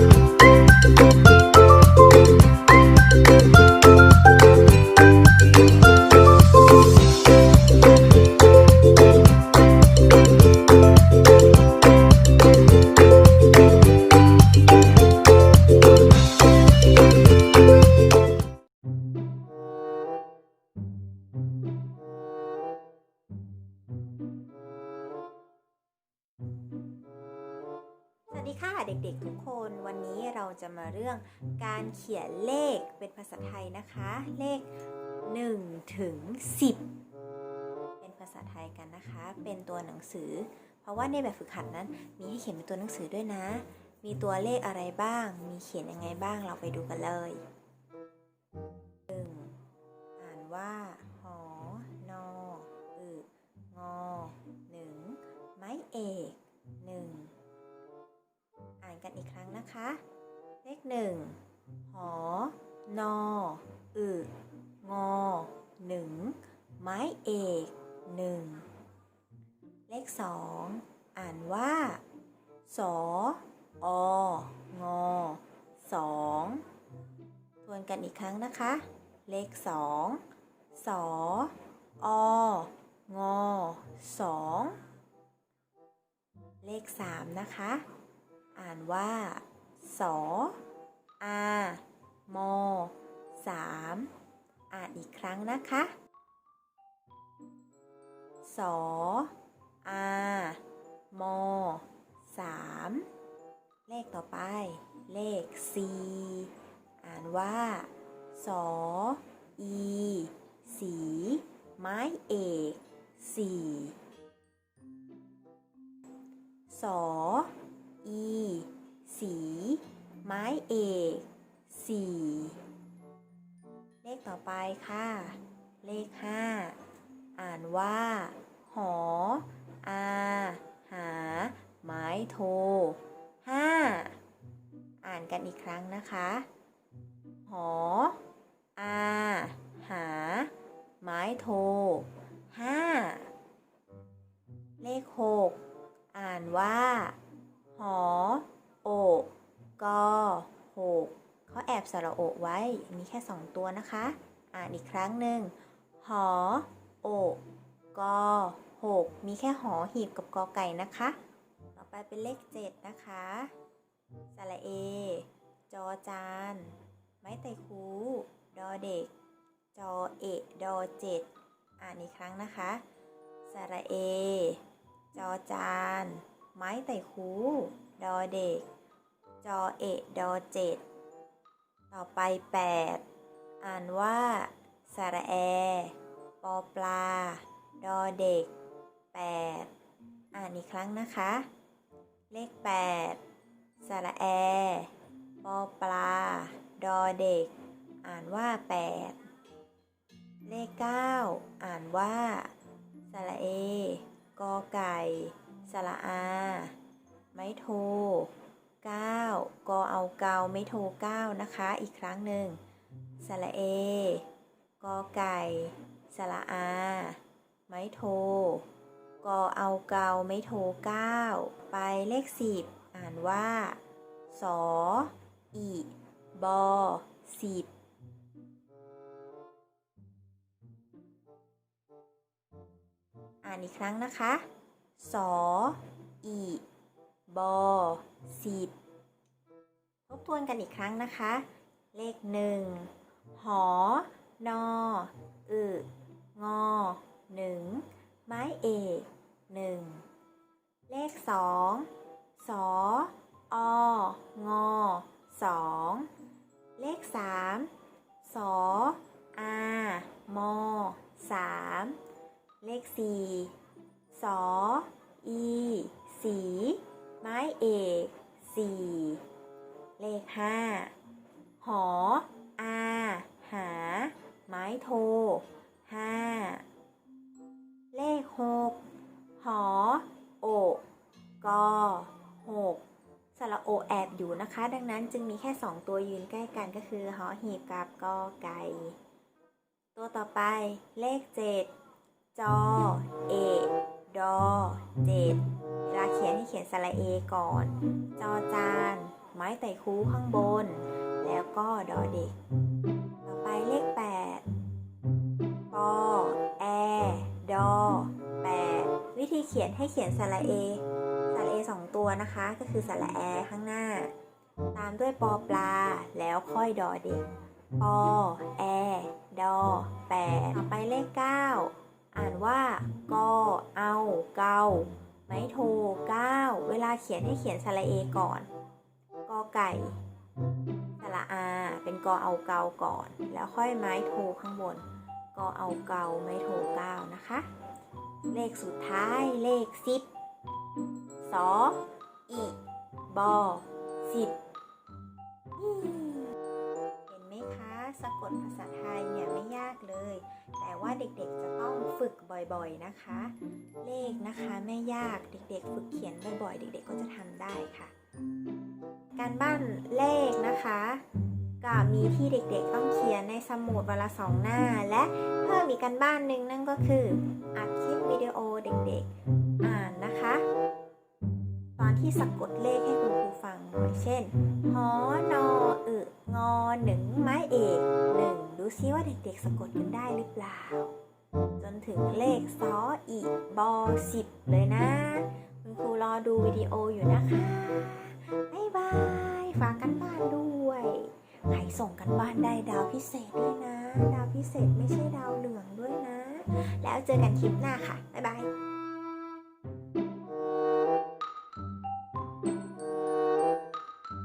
ส วัสดีค่ะเด็กๆทุกคนวันนี้เราจะมาเรื่องการเขียนเลขเป็นภาษาไทยนะคะ เลข1ถึง10 เป็นภาษาไทยกันนะคะ เป็นตัวหนังสือ เพราะว่าในแบบฝึกหัดนั้น มีให้เขียนเป็นตัวหนังสือด้วยนะ มีตัวเลขอะไรบ้าง มีเขียนยังไงบ้างเราไปดูกันเลย หนึ่งหอนออึงอหนึ่งไม้เอกหนึ่งเลขสองอ่านว่า สอองอสองทวนกันอีกครั้งนะคะ เลขสองสอองอสองเลขสามนะคะ อ่านว่าสอ อามอสามอ่านอีกครั้งนะคะสออามอสามเลขต่อไป เลขสี่อ่านว่าสออีสีไม้เอกสี่สออีสี ไม้เอกสี่เลขต่อไปค่ะ เลขห้าอ่านว่า หอ อา หา ไม้โทห้าอ่านกันอีกครั้งนะคะ หอ อา หา ไม้โท 6เขาแอบสระโอไว้ มีแค่ 2 ตัวนะคะ อ่านอีกครั้งหนึ่งหอ โอกอหกมีแค่หอหีบกับกอไก่นะคะ ต่อไปเป็นเลข 7 นะคะสระเอ จอจาน ไม้ไตคูดอเด็ก จอเอะดอเจ็ดอ่านอีกครั้งนะคะสระเอ จอจาน ไม้ไตคูดอเด็ก จอเอะดอเจ็ดต่อไปแปดอ่านว่าสระแอ ปอปลา ดอเด็กแปดอ่านอีกครั้งนะคะ เลขแปดสระแอ ปอปลา ดอเด็ก อ่านว่าแปดเลขเก้าอ่านว่าสระเอ กอไก่ สระอา ไม่โท เก้ากอเอาเกาไม่โทเก้านะคะ อีกครั้งหนึ่งสระเอ กอไก่ สระอา ไม่โท กอเอาเกาไม่โทเก้าไปเลขสิบอ่านว่า สอ อี บอสิบอ่านอีกครั้งนะคะ สอ อี บอสิบทบทวนกันอีกครั้งนะคะ เลขหนึ่งหอนออึงอหนึ่งไม้เอกหนึ่งเลขสองสอองอสองเลขสามสออามอสามเลขสี่สออีสี เอกสี่เลขห้าหอ อา หา ไม้โทห้าเลขหกหอ โอกกอหกสระโอแอบอยู่นะคะ ดังนั้นจึงมีแค่สองตัวยืนใกล้กันก็คือ หอหีบกับกอไก่ ตัวต่อไปเลขเจ็ดจอ เอ ดอ เจ็ดาเขียนให้เขียนสระเอก่อน จอจาน ไม้ไต่คูข้างบน แล้วก็ดอเด็ก ต่อไปเลข8ปอแอ ดอ8วิธีเขียนให้เขียนสระเอ สระเอสองตัวนะคะ ก็คือสระแอข้างหน้า ตามด้วยปอปลา แล้วค่อยดอเด็กปอแอ ดอ8ต่อไปเลข 9 อ่านว่ากอเอาเกา ม้โท9เวลาเขียนให้เขียนสระเอก่อน กอไก่สระอา เป็นกอเอาเกาก่อน แล้วค่อยไม้โทข้างบน กอเอาเกาไม้โทเก้านะคะ เลขสุดท้ายเลขสิบสออีบอสิบเห็นไหมคะ สะกดภาษาไทยเนี่ยไม่ยากเลย แต่ว่าเด็กๆจะต้องฝึกบ่อยๆนะคะ เลขนะคะไม่ยากเด็กๆ ฝึกเขียนบ่อยๆ เด็ก ๆ ก็จะทำได้ค่ะ การบ้านเลขนะคะ ก็มีที่เด็กๆต้องเขียนในสมุดวันละสองหน้า และเพิ่มอีกการบ้านหนึ่งนั่นก็คืออัดคลิปวิดีโอเด็กๆ อ่านนะคะ อนที่สะกดเลขให้คุณครูฟังหน่อยเช่นหอนออึงอหนึ่งไม้เอกหนึ่งดูซิว่าเด็กๆสะกดกันได้หรือเปล่า จนถึงเลขซออีบอสิบเลยนะ คุณครูรอดูวิดีโออยู่นะคะบ๊ายบายฝากกันบ้านด้วยใครส่งกันบ้านได้ดาวพิเศษด้วยนะ ดาวพิเศษไม่ใช่ดาวเหลืองด้วยนะ แล้วเจอกันคลิปหน้าค่ะ บ๊ายบาย